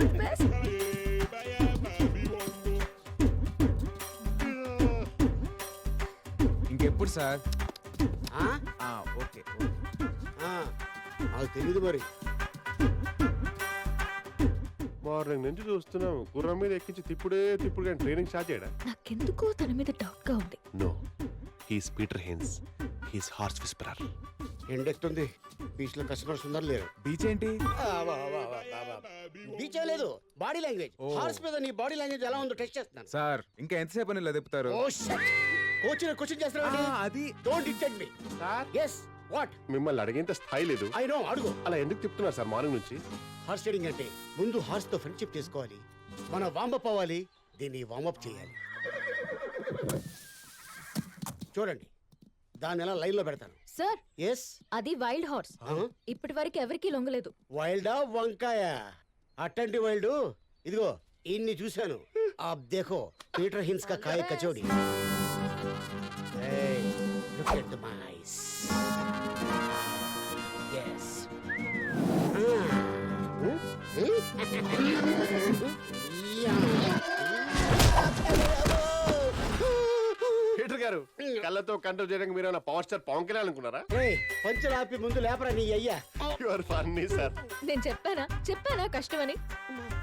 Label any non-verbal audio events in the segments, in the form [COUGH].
All best ఇంకెప్పుడు sir? ఆ? ఆ, ఓకే ఆ, నాకు తెలియదు మరి. మార్నింగ్ నుంచి చూస్తున్నాం. గుర్రం మీద ఎక్కించి తిప్పుడే తిప్పుడు కానీ ట్రైనింగ్ స్టార్ట్ చేయడా? నాకెందుకో తన మీద డౌట్గా ఉంది. No he's Peter Hines he's horse whisperer. ఎండెక్తుంది. బీచ్లో కస్టమర్స్ ఉన్నారు లేరు. బీచ్ ఏంటి? బీచ్ లేదు బాడీ లాంగ్వేజ్. ఓ. హార్స్ మీద నీ బాడీ లాంగ్వేజ్ ఎలా ఉందో టెస్ట్ చేస్తున్నాను సార్ ఇంకా ఎంతసేపు అని ఇలా తిప్పుతారు ఓ కోచ్ క్వశ్చన్ ఆ, చేస్తున్నావు అది. Don't dictate me sir? Yes what మిమ్మల్ని అడిగేంత స్థాయి లేదు. ఐ నో అడుగు. అలా ఎందుకు తిప్పుతున్నారు సార్ మార్నింగ్ నుంచి? హార్స్ రైడింగ్ అంటే ముందు హార్స్తో ఫ్రెండ్షిప్ చేసుకోవాలి. మన వామప్ అవ్వాలి దీన్ని వామప్ చేయాలి. చూడండి దాన్ని ఎలా లైన్లో పెడతాను. సార్ ఎస్ అది వైల్డ్ హార్స్. ఇప్పటి వరకు ఎవరికి లొంగలేదు. వైల్డా వంకాయ? అట్టంటి వైల్డ్ ఇదిగో ఇన్ని చూశాను. ఆప్ దేఖో పీటర్ హిన్స్ కా కాయ కచోడి. Hey, look at the mice. Control చేయడానికి మీరు ఏమైనా పవర్ స్టార్ పవన్ కళ్యాణ్ అనుకున్నారా? పంచులు ఆపి ముందు లేపరా నీ అయ్యా. యువర్ ఫన్నీ సార్ నేను చెప్పానా? చెప్పానా కష్టమని?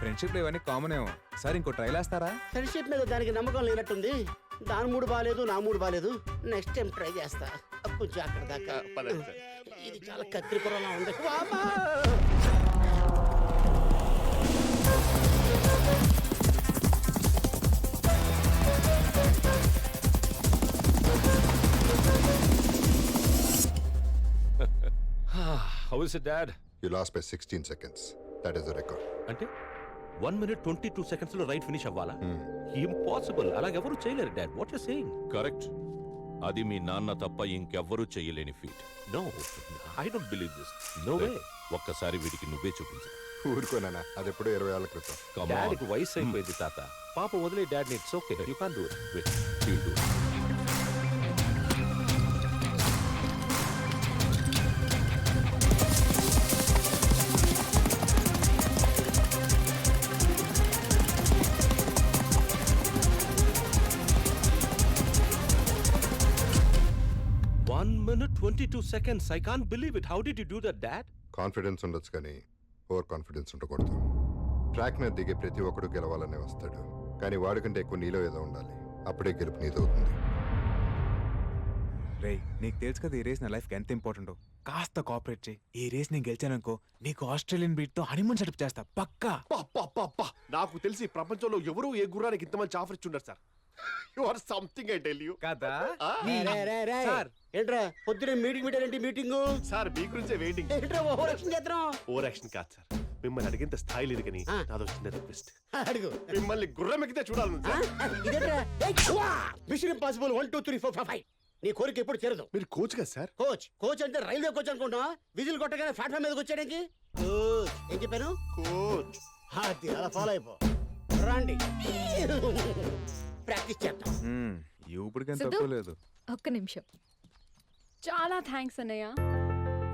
ఫ్రెండ్షిప్లో ఇవన్నీ కామన్ ఏమో. సార్ ఇంకో ట్రైల్ వేస్తారా ఫ్రెండ్షిప్ మీద దానికి నమ్మకం లేనట్టుంది. దాని మూడు బాగాలేదు నా మూడు బాగాలేదు నెక్స్ట్ టైం ట్రై చేస్తా. కొంచెం అక్కడ దాకా. పదండి సార్. ఇది చాలా కత్తిరిపురంలా ఉంది. వామ్మా! How is it dad You lost by 16 seconds. That is the record. అంటే వన్ మినిట్ ట్వంటీ టూ సెకండ్స్లో రైట్ ఫినిష్ అవ్వాలా? ఇంపాసిబుల్ అలాగెవరు చేయలేరు dad what you saying correct అది మీ నాన్న తప్ప ఇంకెవ్వరూ చేయలేని feat no I don't believe this no way ఒక్కసారి వీడికి నువ్వే చూపించు. ఊరుకోనా అది ఎప్పుడో ఇరవై ఏళ్ళ క్రితం. డాడీకి వయసు అయిపోయింది తాత. పాప వదిలే dad it's okay you can do it he'll do one twenty two seconds I can believe it how did you do that dad confidence ఉండొచ్చు కానీ ఓవర్ కాన్ఫిడెన్స్ ఉండకూడదు. ట్రాక్ మీద దిగే ప్రతి ఒక్కడు గెలవాలనే వస్తాడు. కానీ వాడికంటే ఎక్కువ నీలో ఏదో ఉండాలి. అప్పుడే గెలుపు నీదవుతుంది రే నీకు తెలుసు కదా ఈ రేస్ నా లైఫ్ ఎంత ఇంపార్టెంట్. కాస్త కోఆపరేట్ చేయి. ఈ రేస్ నేను గెలిచాననుకో నీకు ఆస్ట్రేలియన్ బీట్తో హనీమూన్ సెటప్ చేస్తా. పక్కా? పా, పా, పా, పా. నాకు తెలిసి ప్రపంచంలో ఎవరు ఏ గుర్రానికి ఇంత మంచి offer ఇచ్చుండరు sir you are something I tell you కదా. సార్. ఏంట్రా పొద్దునే మీటింగ్ పెట్టారంటే మీటింగ్ సార్ మీ గురించే వెయిటింగ్ ఏంట్రా ఓవర్ యాక్షన్ చేద్దాం ఓవర్ యాక్షన్ కాదు సార్. మిమ్మల్ని అడిగేంత స్థాయి లేదు కానీ. నాదో చిన్న రిక్వెస్ట్. అడుగు. మిమ్మల్ని గుర్రం ఎక్కితే చూడాలి mission impossible one two three four five నీ కోరిక ఎప్పుడు చేరదు మీరు కోచ్ కదా సార్? కోచ్ కోచ్ అంటే రైల్వే కోచ్ అనుకుంటా? విజిల్ కొట్టగానే ప్లాట్ఫామ్ మీదకి వచ్చాడానికి కోచ్ ఏం చెప్పాను? కోచ్ అది అలా ఫాలో అయిపో. రండి. ప్రాక్టీస్ చేద్దాం. మ్మ్, ఈ ఊపిరికేం సిద్ధు? తక్కువ లేదు ఒక్క నిమిషం. చాలా థ్యాంక్స్ అన్నయ్య.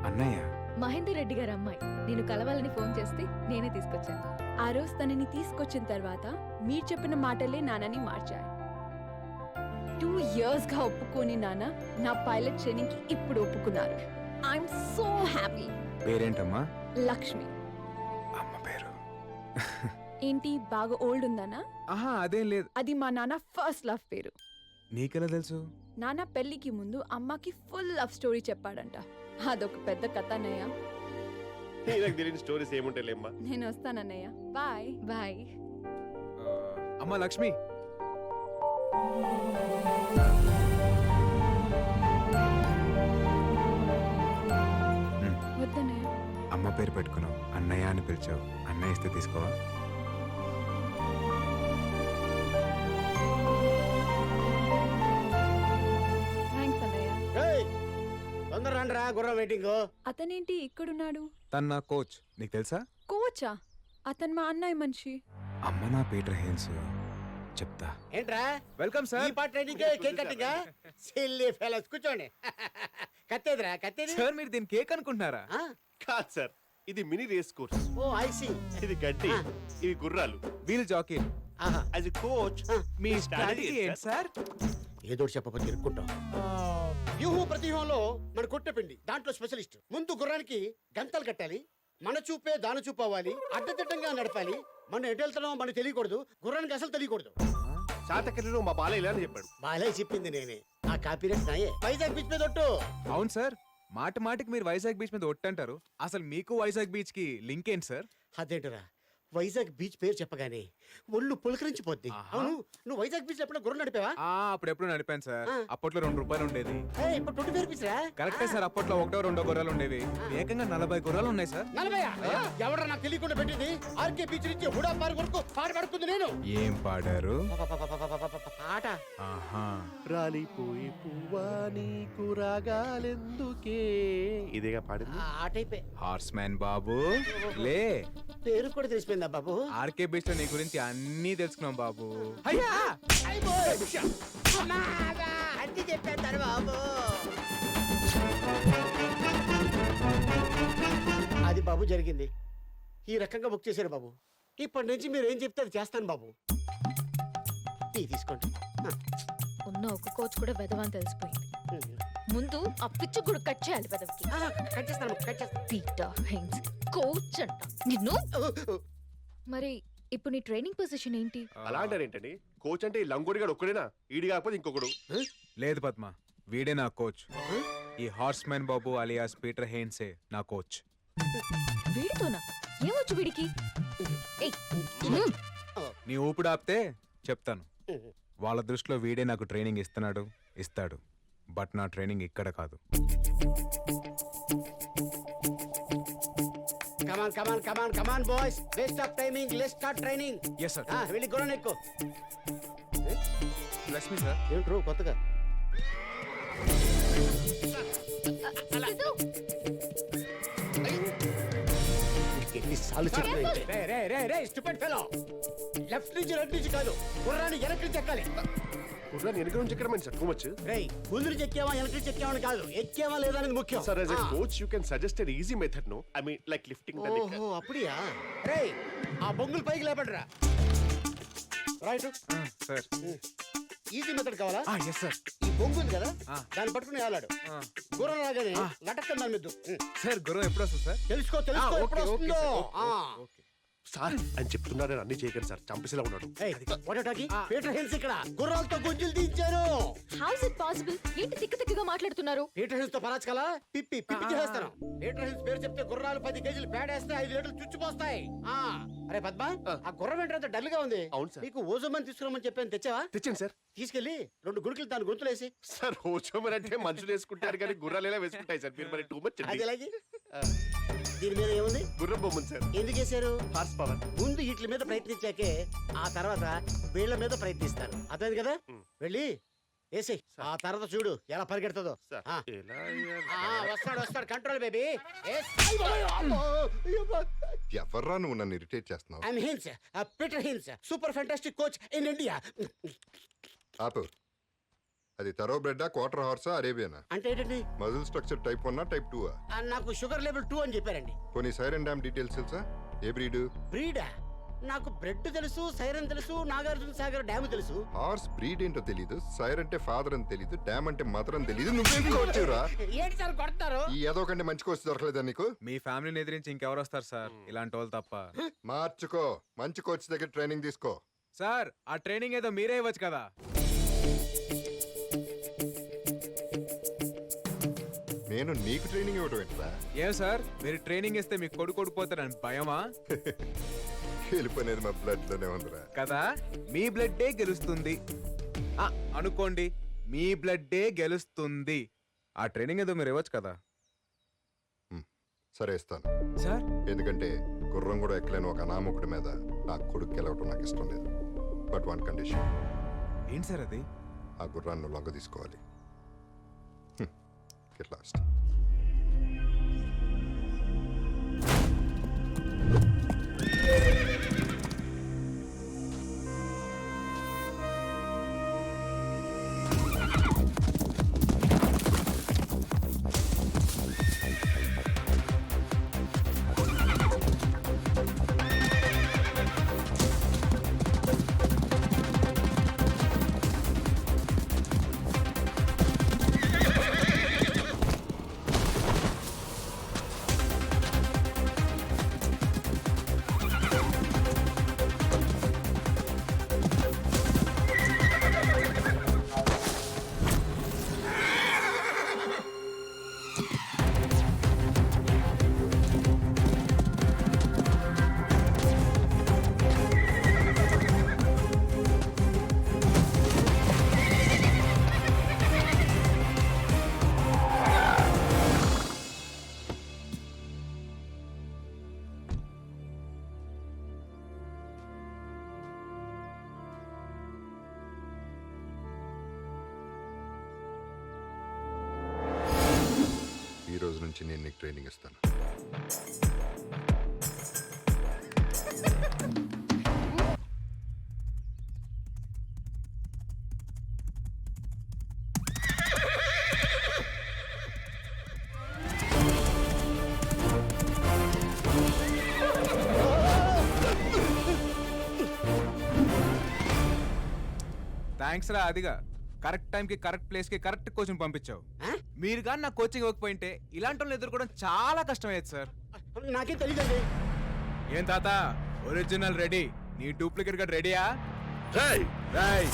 అన్నయ్య? మహేందర్ రెడ్డి గారు అమ్మాయి. నేను కలవాలని ఫోన్ చేస్తే నేనే తీసుకొచ్చాను. ఆ రోజు తనని తీసుకొచ్చిన తర్వాత మీరు చెప్పిన మాటలే నాన్నని మార్చాయి. టూ ఇయర్స్గా ఒప్పుకోని నాన్న నా పైలట్ ట్రైనింగ్కి ఇప్పుడు ఒప్పుకున్నారు. ఐఎమ్ సో హ్యాపీ పేరేంటమ్మా? లక్ష్మి. అమ్మ పేరు. [LAUGHS] ఏంటి? బాగా ఓల్డ్ ఉందనా? ఆహా అదేం లేదు. అది మా నాన్న ఫస్ట్ లవ్ పేరు. నీకెలా తెలుసు? నాన్న పెళ్ళికి ముందు అమ్మకి ఫుల్ లవ్ స్టోరీ చెప్పాడంట. అదొక పెద్ద కథ అన్నయ్య [LAUGHS] నాకు తెలియని స్టోరీస్ ఏముంటాయిలేమ్మా నేను వస్తానన్నయ్య. బాయ్ బాయ్ ఆ, అమ్మ లక్ష్మి. వద్దన్నయ్య. అమ్మ పేరు పెట్టుకున్నావు అన్నయ్య అని పిలిచావు అన్నయ్య ఇస్తే తీసుకోవా? రా గుర్రం వెయిటింగ్ అతనేంటి ఇక్కడున్నాడు? తను నా కోచ్. నీకు తెలుసా? కోచా? అతను మా అన్నయ్య మనిషి. అమ్మ నా పీటర్ హెయిన్స్ చెప్తా. ఏంట్రా? వెల్కమ్ ఈ పాట training cake cutting silly fellows కూర్చోండి. కత్తేదిరా కత్తేది సార్ మీరు దీని కేక్ అనుకుంటున్నారా? ఆ? కాదు సార్. ఇది mini race course. Oh I see. ఇది గడ్డి. ఇవి గుర్రాలు. We'll jockey. ఆహా. యాజ్ ఎ కోచ్ మీ స్ట్రాటజీ ఏంటి సార్? ఏదో చెప్పకపోతే ఇరుక్కుంటాం. వ్యూహం ప్రతివ్యూహంలో మన కొట్టపిండి దాంట్లో స్పెషలిస్ట్. ముందు గుర్రానికి గంతలు కట్టాలి మన చూపే దాన చూపు అవ్వాలి అడ్డదిడ్డంగా నడపాలి. మనం ఎటు వెళ్తున్నామో మనకు తెలియకూడదు గుర్రానికి అసలు తెలియకూడదు. శాతకర్ణిలో మా బాల ఇలా అని చెప్పాడు. బాలే చెప్పింది నేనే. ఆ కాపీ రేట్ నాయే. వైజాగ్ బీచ్ మీద ఒట్టు. అవును సార్ మాట మాటికి మీరు వైజాగ్ బీచ్ మీద ఒట్టంటారు. అసలు మీకు వైజాగ్ బీచ్కి లింక్ ఏంటి సార్? అదేంటరా? వైజాగ్ బీచ్ పేరు చెప్పగానే ఒళ్ళు పులకరించిపోద్ది. అవును నువ్వు వైజాగ్ బీచ్ ఎప్పుడైనా గుర్రం నడిపావా? ఆ అప్పుడెప్పుడు నడిపాను సార్. అప్పట్లో రెండు రూపాయలు ఉండేది. ఏ, ఇప్పుడు ట్వంటీ ఫైవ్ రూపీస్ రా కరెక్టే సార్ అప్పట్లో ఒకటో రెండో గుర్రాలు ఉండేవి. ఏకంగా నలభై గుర్రాలు ఉన్నాయి సార్. నలభై ఎవడ నాకు తెలియకుండా పెట్టింది? ఆర్కే బీచ్ నుంచి హుడా పార్క్ వరకు పాట పడుకుంది నేను. ఏం పాడారు? పాట. రాలిపోయి పువ్వా నీకు రాగాలెందుకే? ఇదేగా పాడింది? ఆ అయిపోయి హార్స్ మ్యాన్ బాబు. లే. పేరు కూడా తెలిసిపోయిందా బాబు? ఆర్కే బీచ్లో నీ గురించి అన్నీ తెలుసుకున్నాం బాబు. అయ్యా! అన్ని చెప్పేస్తారు బాబు. అది బాబు జరిగింది. ఈ రకంగా బుక్ చేశారు బాబు. ఇప్పటి నుంచి మీరు ఏం చెప్తే అది చేస్తాను బాబు. ఇది తీసుకోండి. ఉన్న ఒక కోచ్ కూడా వెదవని తెలిసిపోయింది. ముందు ఆ పిచ్చి కూడా కట్ చేయాలి వెదవికి కట్ చేస్తాను కట్ చేస్తాను. పీటర్ హైన్స్ కోచ్ అంట. నిన్ను? మరి ఇప్పుడు నీ ట్రైనింగ్ పొజిషన్ ఏంటి? అలా అంటారు ఏంటండి కోచ్ అంటే ఈ లంగోడిగాడు ఒక్కడేనా? ఈడి కాకపోతే ఇంకొకడు. లేదు పద్మ వీడే నా కోచ్. ఈ horse man Babu alias Peter హెయిన్సే నా కోచ్. వీడితోనా? ఏమొచ్చు వీడికి. నీ ఊపిడి ఆపితే చెప్తాను. వాళ్ళ దృష్టిలో వీడే నాకు ట్రైనింగ్ ఇస్తున్నాడు ఇస్తాడు. బట్ నా ట్రైనింగ్ ఇక్కడ కాదు. Come on come on come on come on boys best of timing let's start training yes sir వెళ్ళి గుర్రం ఎక్కువ బ్లెస్ మీ సార్ ఏంట్రో కొత్తగా? ఎన్నిసార్లు చెప్పలేదు రే రే రే రే స్టూపిడ్ ఫెలో లెఫ్ట్ నుంచి రైట్ నుంచి కాదు. గుర్రాన్ని వెనక్కి నుంచి ఎక్కాలి. కుర్రాని వెనక నుంచి ఎక్కడ సార్? టూ మచ్ రేయ్ ముందు వెనక్కి నుంచి ఎక్కావా అని కాదు. ఎక్కావా లేదా అనేది ముఖ్యం. సార్ యాజ్ ఎ ఆ. Coach you can suggest an easy method no I mean like lifting the leg ఓహో అప్పుడియా? రేయ్ ఆ బొంగులు పైకి లేపడరా. రైట్. సార్. ఈజీ మెథడ్ కావాలా? ఎస్ సార్ ఈ బొంగు ఉంది కదా ఆ. దాన్ని పట్టుకుని వేలాడు గుర్రం లాగానే ఆ. లటక్కని దాని మీద. సార్ గుర్రం ఎప్పుడు వస్తుంది సార్? తెలుసుకో తెలుసుకో ఎప్పుడు వస్తుందో. ఆ. సార్ అని చెప్తున్నారని అన్ని చేయకండి సార్. చంపేసేలా ఉన్నాడు? పీటర్ ఇక్కడ. గుర్రాలతో గుంజులు దించారు హౌస్ ఇట్ పాసిబుల్ ఏంటి తిక్క తిక్కగా మాట్లాడుతున్నారు? పీటర్ హిల్స్తో పరాచకలా పిప్పి పిప్పి చేస్తాను పీటర్ హిల్స్ పేరు చెప్తే గుర్రాలు పది కేజీలు పేడేస్తే ఐదు లీటర్లు చుచ్చిపోస్తాయి. ఆ. అరే పద్మ ఆ. గుర్రం ఏంటంటే డల్గా ఉంది. అవును సార్. నీకు ఓజోమని తీసుకురామని చెప్పాను తెచ్చావా? తెచ్చండి సార్. తీసుకెళ్ళి రెండు గుడికలు దాని గొంతులేసి. సార్ హోచోమర్ అంటే మనుషులు వేసుకుంటారు కానీ గుర్రాలు ఎలా వేసుకుంటాయి సార్? మీరు మరి టూ మచ్ అది ఎలాగి? దీని మీద ఏముంది? గుర్రం బొమ్మను సార్. ఎందుకు వేశారు? Horse power. ముందు వీటి మీద ప్రయత్నించాకే ఆ తర్వాత వీళ్ళ మీద ప్రయత్నిస్తారు. అర్థమైంది కదా? వెళ్ళి వేసి ఆ తర్వాత చూడు ఎలా పరిగెడుతుందో. సార్ ఆ. ఎలా ఆ, వస్తాడు వస్తాడు. కంట్రోల్ బేబీ ఎవర్రా నువ్వు నన్ను ఇరిటేట్ చేస్తున్నావు? I'm Hines Peter Hines super fantastic coach in India ఆపు. అది తరో బ్రెడ్డా క్వార్టర్ హార్సా అరేబియనా? అంటే ఏంటండి? మజిల్ స్ట్రక్చర్ టైప్ వన్నా టైప్ టూ ఆ, నాకు షుగర్ లెవెల్ టూ అని చెప్పారండి. కొన్ని సైరన్ డ్యామ్ డీటెయిల్స్ తెలుసా? ఏ బ్రీడ్? బ్రీడా? నాకు బ్రెడ్ తెలుసు సైరన్ తెలుసు నాగార్జున సాగర్ డ్యామ్ తెలుసు. హార్స్ బ్రీడ్ ఏంటో తెలీదు సైర్ అంటే ఫాదర్ అని తెలీదు డ్యామ్ అంటే మదర్ అని తెలీదు నువ్వేం కోచ్చురా ఏంటి సార్ కొడతారు? ఈ ఏదో కంటే మంచి కోచ్ దొరకలేదా నీకు? మీ ఫ్యామిలీని ఎదిరించి ఇంకెవరు వస్తారు సార్? ఇలాంటి వాళ్ళు తప్ప. మార్చుకో మంచి కోచ్ దగ్గర ట్రైనింగ్ తీసుకో. సార్ ఆ ట్రైనింగ్ ఏదో మీరే ఇవ్వచ్చు కదా. నేను నీకు ట్రైనింగ్ ఇవ్వడం ఏంట్రా ఏం సార్? మీరు ట్రైనింగ్ ఇస్తే మీకు కొడుకు కొడిపోతారని భయమా? [LAUGHS] వెళ్ళిపోయినది మా బ్లడ్లోనే ఉందిరా. కదా? మీ బ్లడ్డే గెలుస్తుంది. ఆ, అనుకోండి. మీ బ్లడ్డే గెలుస్తుంది. ఆ ట్రైనింగ్ ఏదో మీరు ఇవ్వచ్చు కదా? సరే ఇస్తాను. సార్? ఎందుకంటే గుర్రం కూడా ఎక్కలేని ఒక అనామకుడి మీద నా కొడుకు గెలవటం నాకు ఇష్టం లేదు. బట్ వన్ కండిషన్ ఏంటి సార్ అది? ఆ గుర్రాన్ని లొంగ తీసుకోవాలి. [LAUGHS] లాస్ట్ నుంచి నేను నీకు ట్రైనింగ్ ఇస్తాను. థ్యాంక్స్ రా అదిగా. కరెక్ట్ టైంకి కరెక్ట్ ప్లేస్కి కరెక్ట్ కోచింగ్ పంపించావు. ఆ? మీరు కానీ నా కోచింగ్ ఇవ్వకపోయింటే ఇలాంటి వాళ్ళు ఎదుర్కోవడం చాలా కష్టమయ్యేది సార్. నాకేం తెలియదండి ఏం తాత? Original ready. నీ డూప్లికేట్గా రెడీయా? రేయ్! రాయ్!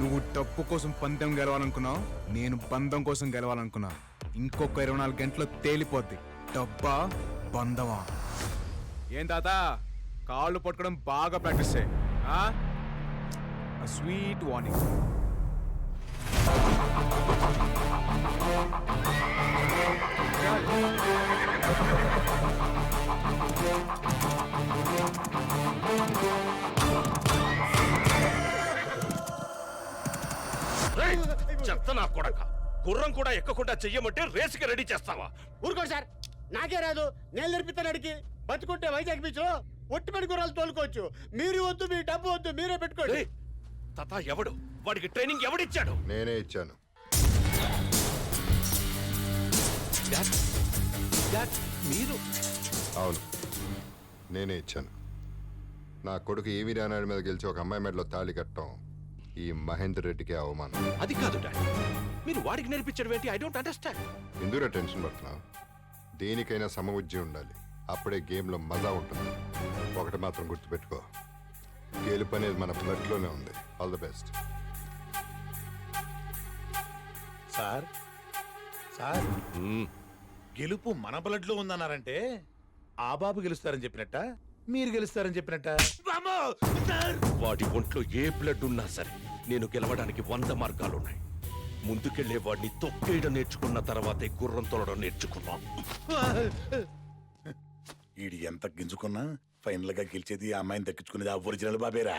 నువ్వు డబ్బు కోసం పందెం గెలవాలనుకున్నావు నేను బంధం కోసం గెలవాలనుకున్నా. ఇంకొక ఇరవై నాలుగు గంటలు తేలిపోద్ది. డబ్బా బంధమా? ఏం తాత? కాళ్ళు పట్టుకోవడం బాగా ప్రాక్టీస్ చేయి. Sweet warning. చెత్త నా కొడక. గుర్రం కూడా ఎక్కకుండా చెయ్యమంటే రేసుకి రెడీ చేస్తావా? ఊరుకోండి సార్. నాకే రాదు. నేను నేర్పిస్తాను అడిగి. బతుకుంటే వైజాగ్ బీచ్లో ఒట్టిపడి గుర్రాలు తోలుకోవచ్చు. మీరు వద్దు మీ డబ్బు వద్దు మీరే పెట్టుకోండి. తాత ఎవడు? వాడికి ట్రైనింగ్ ఎవడిచ్చాడు? నేనే ఇచ్చాను. డాడ్, డాడ్, మీరు అవును. నేనే ఇచ్చాను. నా కొడుకు ఈవి రానాయుడు మీద గెలిచి ఒక అమ్మాయి మెడలో తాళి కట్టడం ఈ మహేందర్ రెడ్డికి అవమానం. అది కాదు డాడ్. మీరు వాడికి నేర్పించడం ఏంటి ఐ డోంట్ అండర్స్టాండ్ ఎందుకు టెన్షన్ పడుతున్నావు? దేనికైనా సమబుద్ధి ఉండాలి. అప్పుడే గేమ్లో మజా ఉంటుంది. ఒకటి మాత్రం గుర్తుపెట్టుకో. గెలుపు అనేది మన బ్లడ్లోనే ఉంది. All the best sir sir. గెలుపు మన బ్లడ్లో ఉందన్నారంటే ఆ బాబు గెలుస్తారని చెప్పినట్ట? మీరు గెలుస్తారని చెప్పినట్ట? వాడి ఒంట్లో ఏ బ్లడ్ ఉన్నా సరే నేను గెలవడానికి వంద మార్గాలున్నాయి. ముందుకెళ్ళే వాడిని తొక్కేయడం నేర్చుకున్న తర్వాతే గుర్రం తొలడం నేర్చుకున్నాం. [LAUGHS] ఈడు ఎంత గింజుకున్నా ఫైనల్గా గెలిచేది ఆ అమ్మాయిని దక్కించుకునేది ఆ ఒరిజినల్ బాబేరా.